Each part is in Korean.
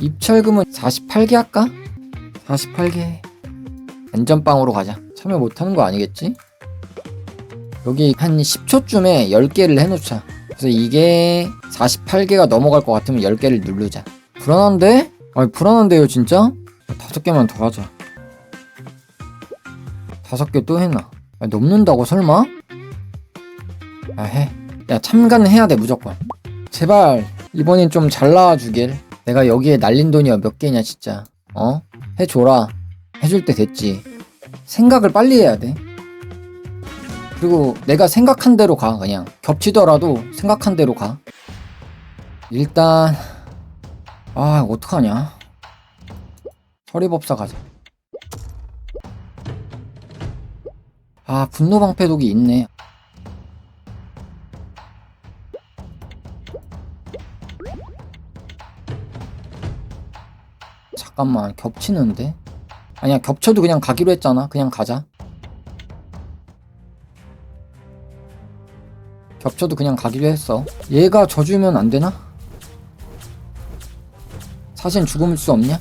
입철금은 48개 할까? 48개 안전빵으로 가자 참여 못하는 거 아니겠지? 여기 한 10초쯤에 10개를 해놓자 그래서 이게 48개가 넘어갈 것 같으면 10개를 누르자 불안한데? 아니 불안한데요 진짜? 다섯 개만 더 하자 다섯 개 또 해놔 아, 넘는다고 설마? 아 해. 야 참가는 해야 돼 무조건 제발 이번엔 좀 잘 나와주길 내가 여기에 날린 돈이 몇 개냐 진짜. 어? 해줘라. 해줄 때 됐지. 생각을 빨리 해야 돼. 그리고 내가 생각한 대로 가 그냥. 겹치더라도 생각한 대로 가. 일단 아 어떡하냐. 서리법사 가자. 아 분노방패독이 있네 잠깐만 겹치는데? 아니야 겹쳐도 그냥 가기로 했잖아. 그냥 가자. 겹쳐도 그냥 가기로 했어. 얘가 져주면 안 되나? 사신 죽음일 수 없냐?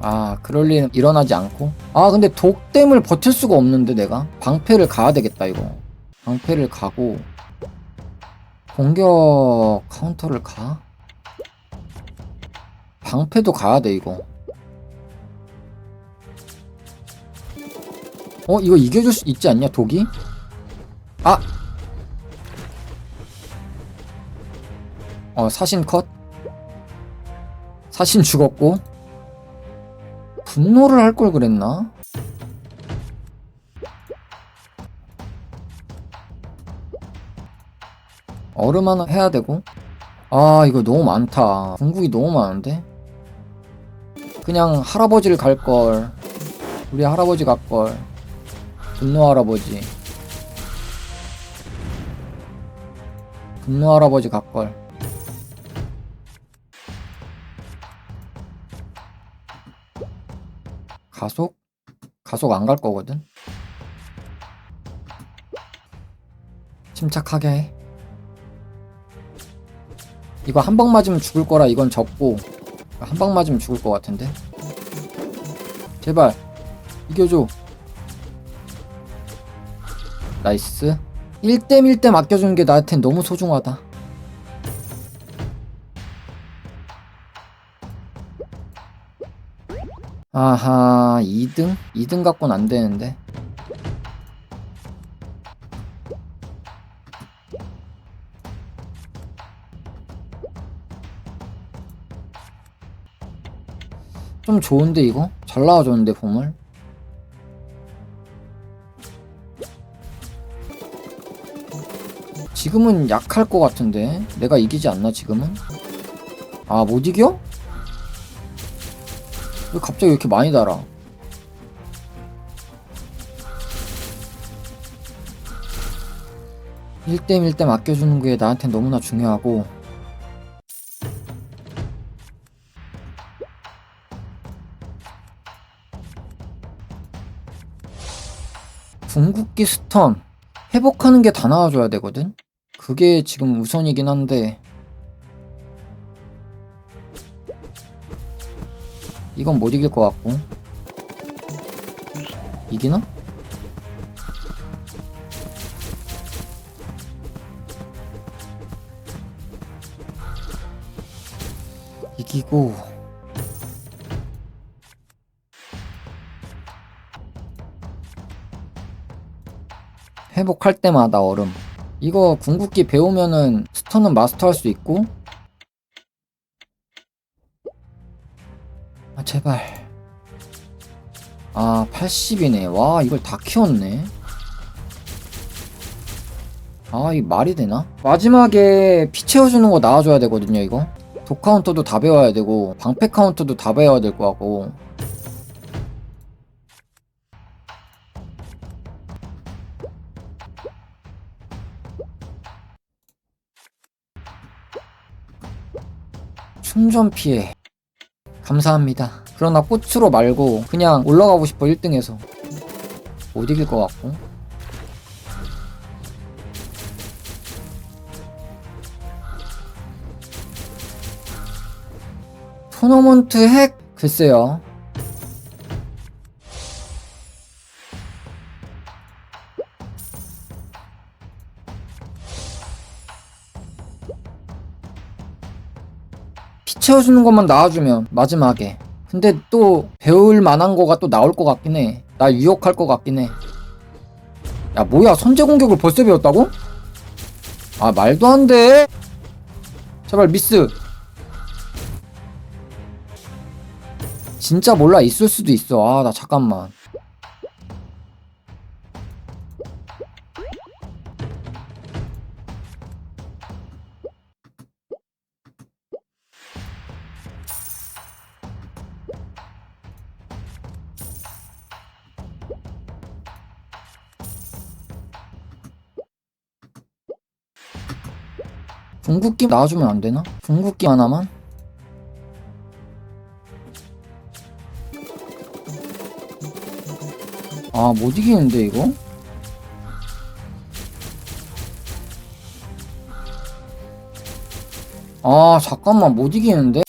아 그럴 일은 일어나지 않고. 아 근데 독댐을 버틸 수가 없는데 내가. 방패를 가야 되겠다 이거 방패를 가고 공격 카운터를 가? 방패도 가야 돼 이거 어 이거 이겨줄 수 있지 않냐 독이? 아! 어 사신 컷 사신 죽었고 분노를 할 걸 그랬나? 얼음 하나 해야 되고. 아 이거 너무 많다. 궁극이 너무 많은데? 그냥 할아버지를 갈걸. 우리 할아버지 갈걸. 분노 할아버지. 분노 할아버지 갈걸. 가속? 가속 안 갈 거거든? 침착하게 해 이거 한 방 맞으면 죽을 거라 이건 접고 한 방 맞으면 죽을 것 같은데. 제발 이겨줘. 나이스. 1댐 1댐 아껴주는 게 나한텐 너무 소중하다. 아하 2등? 2등 갖고는 안 되는데 좀 좋은데 이거? 잘 나와줬는데 보물 지금은 약할 것 같은데 내가 이기지 않나 지금은? 아 못 이겨? 왜 갑자기 이렇게 많이 달아? 일댐일댐 아껴주는 게 나한테 너무나 중요하고 궁극기 스턴 회복하는 게 다 나와줘야 되거든? 그게 지금 우선이긴 한데 이건 못 이길 것 같고 이기나? 이기고 회복할 때마다 얼음. 이거 궁극기 배우면은 스턴은 마스터할 수 있고. 아 제발. 아 80이네. 와 이걸 다 키웠네. 아 이 말이 되나? 마지막에 피 채워주는 거 나와줘야 되거든요 이거. 독 카운터도 다 배워야 되고 방패 카운터도 다 배워야 될 거 같고 3점 피해. 감사합니다. 그러나 꽃으로 말고 그냥 올라가고 싶어 1등에서. 못 이길 것 같고. 토너먼트 핵 글쎄요. 피 채워주는 것만 나와주면 마지막에. 근데 또 배울 만한 거가 또 나올 것 같긴 해 나 유혹할 것 같긴 해 야 뭐야 선제 공격을 벌써 배웠다고? 아 말도 안 돼. 제발 미스. 진짜 몰라 있을 수도 있어. 아 나 잠깐만 궁극기 나와주면 안 되나? 궁극기 하나만? 아, 못 이기는데, 이거? 아, 잠깐만, 못 이기는데?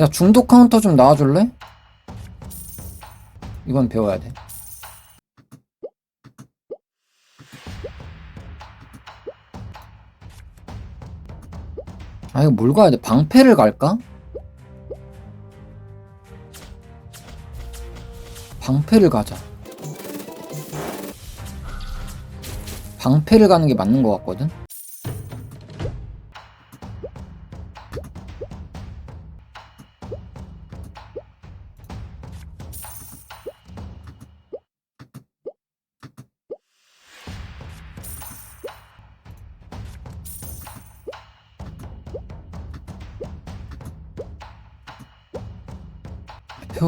야, 중독 카운터 좀 나와줄래? 이건 배워야 돼. 아, 이거 뭘 가야 돼? 방패를 갈까? 방패를 가자. 방패를 가는 게 맞는 것 같거든?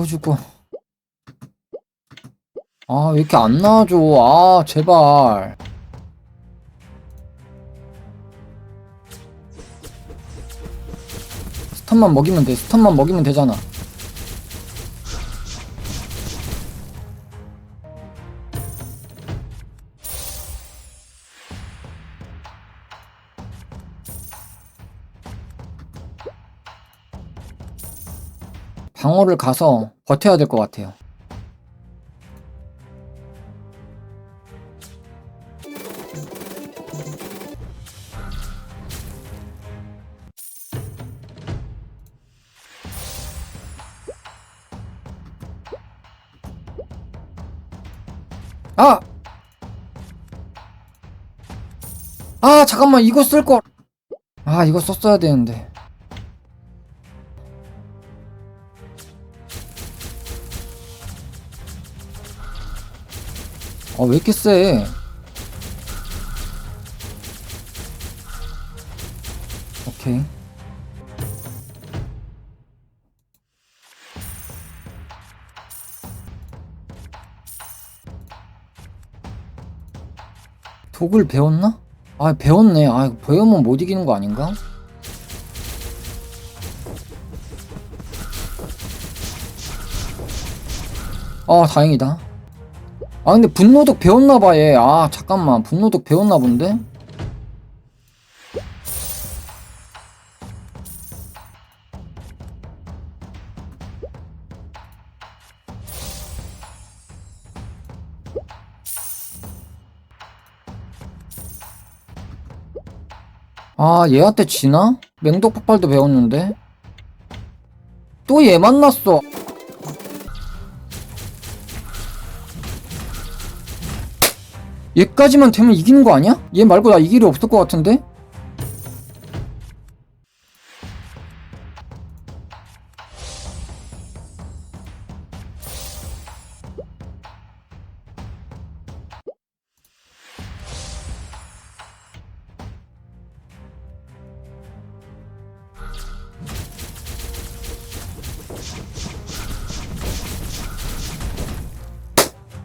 배워주고. 아, 왜 이렇게 안 나와줘. 아, 제발. 스턴만 먹이면 돼. 스턴만 먹이면 되잖아. 방어를 가서 버텨야 될 것 같아요. 아! 아, 잠깐만, 이거 쓸 걸! 아, 이거 썼어야 되는데. 아, 왜 이렇게 세? 오케이. 독을 배웠나? 아, 배웠네. 아, 배우면 못 이기는 거 아닌가? 아, 다행이다. 아 근데 분노독 배웠나봐 얘. 아 잠깐만 분노독 배웠나 본데? 아 얘한테 지나? 맹독 폭발도 배웠는데? 또 얘 만났어. 얘까지만 되면 이기는 거 아니야? 얘 말고 나 이길 일 없을 것 같은데?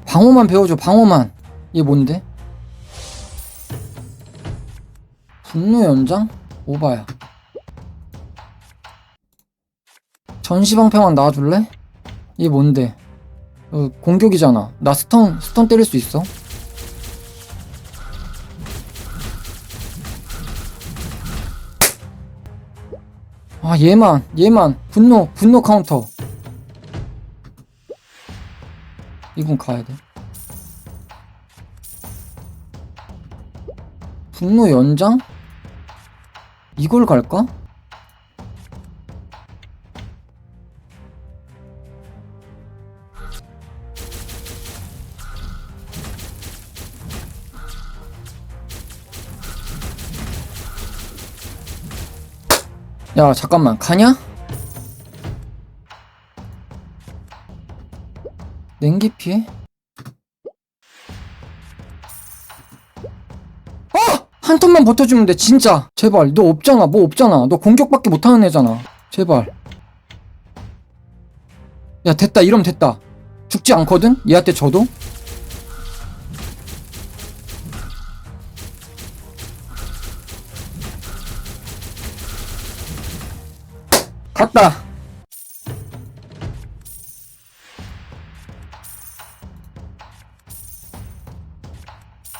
방어만 배워줘 방어만 이게 뭔데? 분노 연장? 오바야 전시방패만 나와줄래? 이게 뭔데? 어, 공격이잖아 나 스턴 스턴 때릴 수 있어 아 얘만 얘만 분노 분노 카운터 이건 가야돼 분노 연장 이걸 갈까? 야 잠깐만 가냐? 냉기 피해? 한 턴만 버텨주면 돼 진짜 제발 너 없잖아 뭐 없잖아 너 공격밖에 못하는 애잖아 제발 야 됐다 이러면 됐다 죽지 않거든? 얘한테 져도? 갔다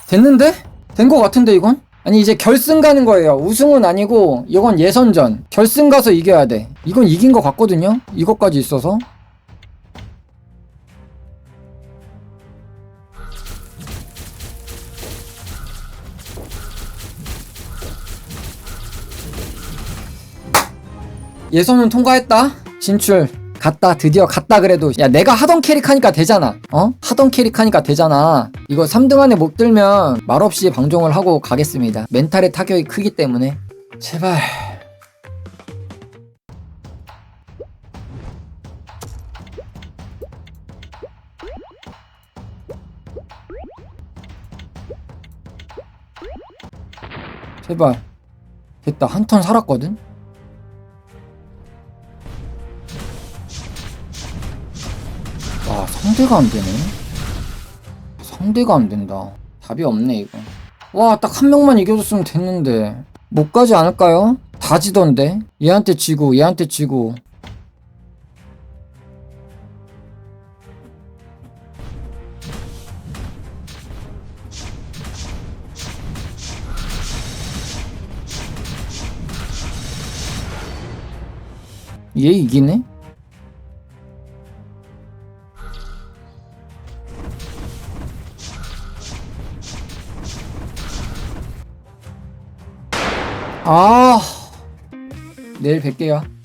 됐는데? 된 거 같은데 이건? 아니 이제 결승 가는 거예요. 우승은 아니고 이건 예선전. 결승 가서 이겨야 돼. 이건 이긴 거 같거든요? 이것까지 있어서? 예선은 통과했다? 진출 갔다 드디어 갔다 그래도 야 내가 하던 캐릭 하니까 되잖아. 어? 하던 캐릭 하니까 되잖아. 이거 3등 안에 못 들면 말없이 방종을 하고 가겠습니다. 멘탈의 타격이 크기 때문에. 제발. 제발. 됐다. 한 턴 살았거든 상대가 안 되네. 상대가 안 된다. 답이 없네 이거. 와 딱 한 명만 이겨줬으면 됐는데. 못 가지 않을까요? 다 지던데? 얘한테 지고 얘한테 지고. 얘 이기네? 아 내일 뵐게요